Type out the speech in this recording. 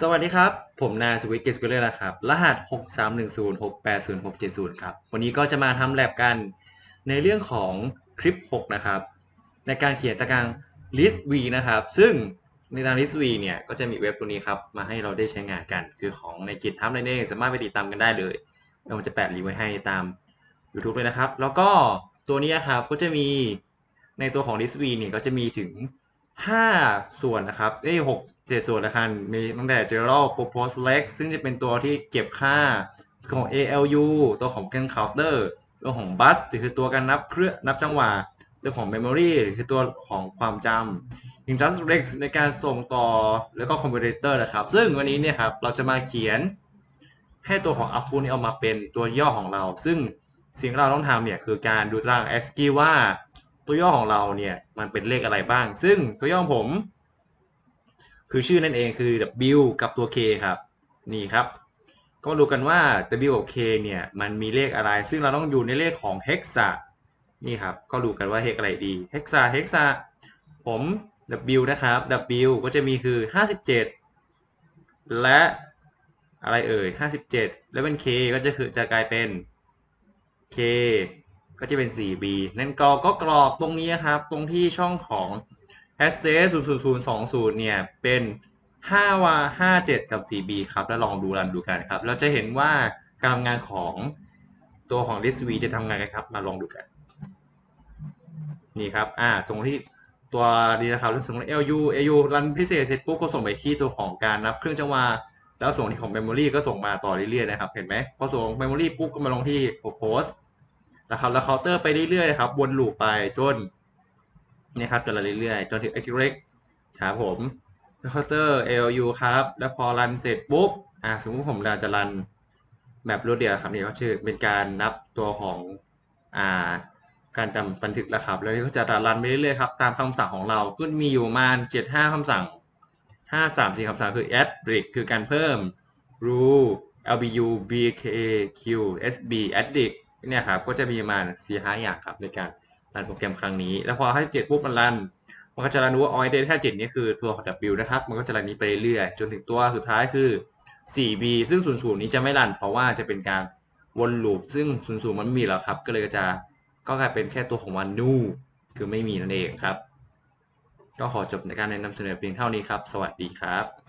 สวัสดีครับ ผมนายสวิตเกสกุลเลอร์นะครับ รหัส 631068060ครับ วันนี้ก็จะมาทำแลบกันในเรื่องของคลิป 6 นะครับ ในการเขียนตาราง list v นะครับ ซึ่งในตาราง list v เนี่ยก็จะมีเว็บตัวนี้ครับ มาให้เราได้ใช้งานกัน คือของใน GitHub นั่นเองสามารถไปติดตามกันได้เลยเราจะแปะลิงก์ไว้ให้ตาม YouTube เลยนะครับ แล้วก็ตัวนี้ครับก็จะมีในตัวของ list v เนี่ยก็จะมีถึง 5ส่วนนะครับเอ้ยหกเจ็ดส่วนละกันมีตั้งแต่ general purpose select ซึ่งจะเป็นตัวที่เก็บค่าของ ALU ตัวของ can counter ตัวของ bus คือตัวการนับเครื่องนับจังหวะตัวของ memory หรือคือตัวของความจำ injust rex ในการส่งต่อแล้วก็ comparator นะครับ ซึ่งวันนี้เนี่ยครับเราจะมาเขียนให้ตัวของ output นี้ออกมาเป็นตัวย่อของเรา ซึ่งสิ่งที่เราต้องทำเนี่ยคือการดูตาราง ASCII ว่า ตัวย่อของเราเนี่ยมันเป็นเลขอะไรบ้าง ซึ่งตัวย่อของผม คือชื่อนั่นเองคือ W กับตัว K ครับ นี่ครับ ก็มาดูกันว่า W กับ K เนี่ยมันมีเลขอะไร ซึ่งเราต้องอยู่ในเลขของ hexa นี่ครับ ก็ดูกันว่าเลขอะไรดี hexa hexa ผม W นะครับ W ก็จะมีคือ 57 และอะไรเอ่ย 57 แล้วเป็น K ก็จะคือจะกลายเป็น K ก็จะเป็น 4B นั่นกรอกก็กรอกตรงนี้ครับ ตรงที่ช่องของ access 00020 เนี่ย เป็น5วา57 กับ 4B ครับ แล้วลองดูรันดูกันครับ เราจะเห็นว่าการทำงานของตัวของ list v จะทำงานกันครับ มาลองดูกัน นี่ครับ อ่า ตรงที่ตัวนี้นะครับแล้วส่ง LU LU รันพิเศษเสร็จปุ๊บก็ส่งไปที่ตัวของการนับเครื่องจังหวะแล้วส่งที่ของ memory ก็ส่งมาต่อเรื่อยๆนะครับ เห็นไหมพอส่ง memory ปุ๊บก็มาลงที่ post นะครับแล้วเคาน์เตอร์ไปเรื่อยๆครับวนลูปไปจนนี่ครับจนเรื่อยๆจนถึง active ครับผมเคาน์เตอร์ ALU ครับ แล้วพอรันเสร็จปุ๊บอ่าสมมติผมจะรันแบบรวดเดียวครับนี่ก็ชื่อเป็นการนับตัวของอ่าการจำบันทึกแล้วครับแล้วก็จะรันไปเรื่อยๆครับตามคำสั่งของเราก็มีอยู่ประมาณ7-5คำสั่ง5 3 4คำสั่งคือ add brick คือการเพิ่ม rule lbu bk q sb addict เนี่ยครับก็จะมีประมาณ4 5อย่างครับในการรันโปรแกรมครั้งนี้ แล้วพอให้7ปุ๊บมันรัน มันก็จะรันรู้ว่า oil data 7นี่คือตัวของ w นะครับ มันก็จะรันนี้ไปเรื่อยๆจนถึงตัวสุดท้ายคือ 4b ซึ่ง 00 นี้จะไม่รัน เพราะว่าจะเป็นการวนลูป ซึ่ง 00 มันไม่มีแล้วครับ ก็เลยจะก็กลายเป็นแค่ตัวของ one new คือไม่มีนั่นเองครับ ก็ขอจบในการแนะนำเสนอเพียงเท่านี้ครับ สวัสดีครับ